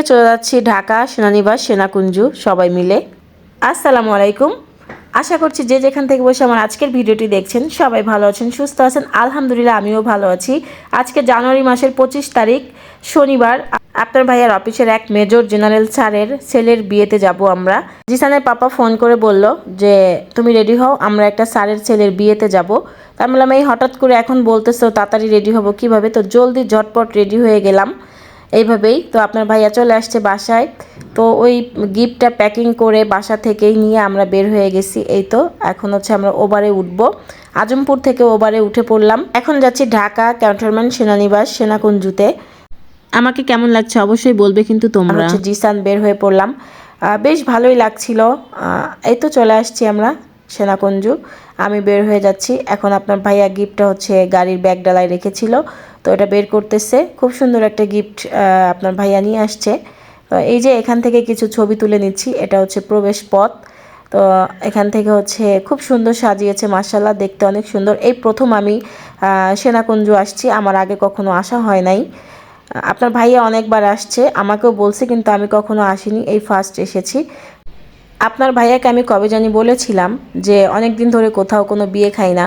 আজকে চলে যাচ্ছি ঢাকা, সেনানিবাস, সেনাকুঞ্জু, সবাই মিলে। আসসালামু আলাইকুম। আশা করছি যে যেখান থেকে বসে আমার আজকের ভিডিওটি দেখছেন, সবাই ভালো আছেন, সুস্থ আছেন। আলহামদুলিল্লাহ, আমিও ভালো আছি। আজকে জানুয়ারি মাসের পঁচিশ তারিখ, শনিবার। আপনার ভাইয়ার অফিসের এক মেজর জেনারেল স্যারের ছেলের বিয়েতে যাব আমরা। জিসানের পাপা ফোন করে বলল যে, তুমি রেডি হও, আমরা একটা স্যারের ছেলের বিয়েতে যাব। তার বললাম এই হঠাৎ করে এখন বলতেছো, তাড়াতাড়ি রেডি হব। কীভাবে? তো জলদি ঝটপট রেডি হয়ে গেলাম। এইভাবেই তো আপনার ভাইয়া চলে আসছে বাসায়। তো ওই গিফটটা প্যাকিং করে বাসা থেকেই নিয়ে আমরা বের হয়ে গেছি। এই তো এখন হচ্ছে আমরা ওবারে উঠবো। আজমপুর থেকে ওবারে উঠে পড়লাম। এখন যাচ্ছি ঢাকা ক্যান্টনমেন্ট সেনানিবাস সেনাকুঞ্জুতে। আমাকে কেমন লাগছে অবশ্যই বলবে কিন্তু তোমরা। হচ্ছে জিসান বের হয়ে পড়লাম। বেশ ভালোই লাগছিল। এই তো চলে আসছি আমরা সেনাকুঞ্জু। আমি বের হয়ে যাচ্ছি। এখন আপনার ভাইয়া গিফটটা হচ্ছে গাড়ির ব্যাগ ডালায় রেখেছিল। তো এটা বের করতেছে। খুব সুন্দর একটা গিফট আপনার ভাইয়া নিয়ে আসছে। তো এই যে এখান থেকে কিছু ছবি তুলে নিচ্ছি, এটা হচ্ছে প্রবেশ পথ। তো এখান থেকে হচ্ছে খুব সুন্দর সাজিয়েছে মার্শাল্লাহ দেখতে অনেক সুন্দর। এই প্রথম আমি সেনাকুঞ্জু আসছি, আমার আগে কখনো আসা হয় নাই। আপনার ভাইয়া অনেকবার আসছে, আমাকেও বলছে, কিন্তু আমি কখনো আসিনি, এই ফার্স্ট এসেছি। আপনার ভাইয়াকে আমি কবে জানি বলেছিলাম যে অনেক দিন ধরে কোথাও কোনো বিয়ে খাই না।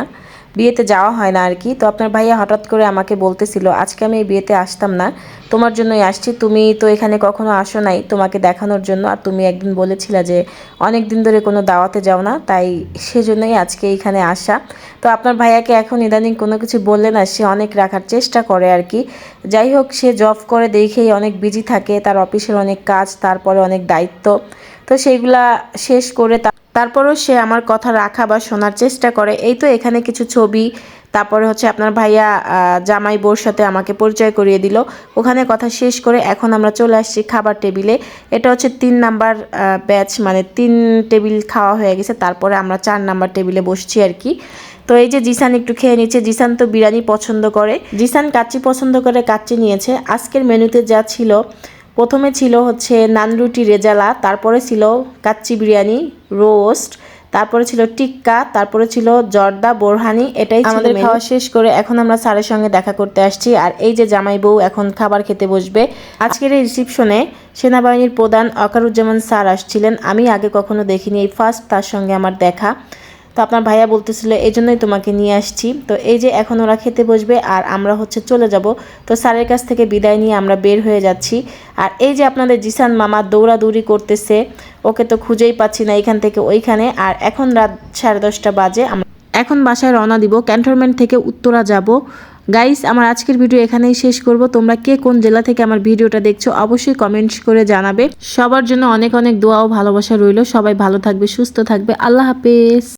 বিয়েতে যাওয়া হয় না আর কি। তো আপনার ভাইয়া হঠাৎ করে আমাকে বলতেছিল, আজকে আমি এই বিয়েতে আসতাম না, তোমার জন্যই আসছি। তুমি তো এখানে কখনো আসো নাই তোমাকে দেখানোর জন্য। আর তুমি একদিন বলেছিলে যে, অনেক দিন ধরে কোনো দাওয়াতে যাও না, তাই সেজন্যই আজকে এইখানে আসা। তো আপনার ভাইয়াকে এখন ইদানিং কোনো কিছু বললে না, সে অনেক রাখার চেষ্টা করে আর কি। যাই হোক, সে জব করে দেখেই অনেক বিজি থাকে, তার অফিসের অনেক কাজ, তারপরে অনেক দায়িত্ব। তো সেইগুলা শেষ করে তারপরও সে আমার কথা রাখা বা শোনার চেষ্টা করে। এই তো এখানে কিছু ছবি, তারপরে হচ্ছে আপনার ভাইয়া জামাই বোর সাথে আমাকে পরিচয় করিয়ে দিল। ওখানে কথা শেষ করে এখন আমরা চলে আসছি খাবার টেবিলে। এটা হচ্ছে তিন নাম্বার ব্যাচ মানে তিন টেবিল খাওয়া হয়ে গেছে। তারপরে আমরা চার নাম্বার টেবিলে বসছি আর কি। তো এই যে জিসান একটু খেয়ে নিচ্ছে। জিসান তো বিরিয়ানি পছন্দ করে। জিসান কাচ্চি পছন্দ করে কাচ্চি নিয়েছে। আজকের মেনুতে যা ছিল প্রথমে ছিল হচ্ছে নান রুটি রেজালা তারপরে ছিল কাচ্চি বিরিয়ানি রোস্ট তারপরে ছিল টিক্কা তারপরে ছিল জর্দা বোরহানি এটাই আমাদের খাওয়া শেষ করে এখন আমরা স্যারের সঙ্গে দেখা করতে আসছি। আর এই যে জামাই বউ এখন খাবার খেতে বসবে আজকের এই রিসিপশনে সেনাবাহিনীর প্রধান অকারুজ্জামান স্যার আসছিলেন। আমি আগে কখনো দেখিনি এই ফার্স্ট তার সঙ্গে আমার দেখা। তো আপনার ভাইয়া বলতেছিল এই জন্যই তোমাকে নিয়ে আসছি। তো এই যে এখন ওরা খেতে বসবে আর আমরা হচ্ছে চলে যাব। তো স্যারের কাছ থেকে বিদায় নিয়ে আমরা বের হয়ে যাচ্ছি। আর এই যে আপনাদের জিসান মামা দৌড়াদৌড়ি করতেছে, ওকে তো খুঁজেই পাচ্ছি না এখান থেকে ওইখানে। আর এখন রাত সাড়ে দশটা বাজে, আমরা এখন বাসায় রওনা দিব, ক্যান্টনমেন্ট থেকে উত্তরা যাব। গাইস, আমার আজকের ভিডিও এখানেই শেষ করব। তোমরা কে কোন জেলা থেকে আমার ভিডিওটা দেখছ অবশ্যই কমেন্টস করে জানাবে। সবার জন্য অনেক অনেক দোয়া ও ভালোবাসা রইল। সবাই ভালো থাকবে, সুস্থ থাকবে। আল্লাহ হাফেজ।